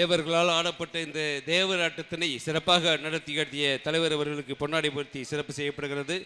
தேவர்களால் ஆடப்பட்ட இந்த தேவராட்டத்தினை சிறப்பாக நடத்தி காட்டிய தலைவர் அவர்களுக்கு பொன்னாடை பொருத்தி சிறப்பு செய்யப்படுகிறது.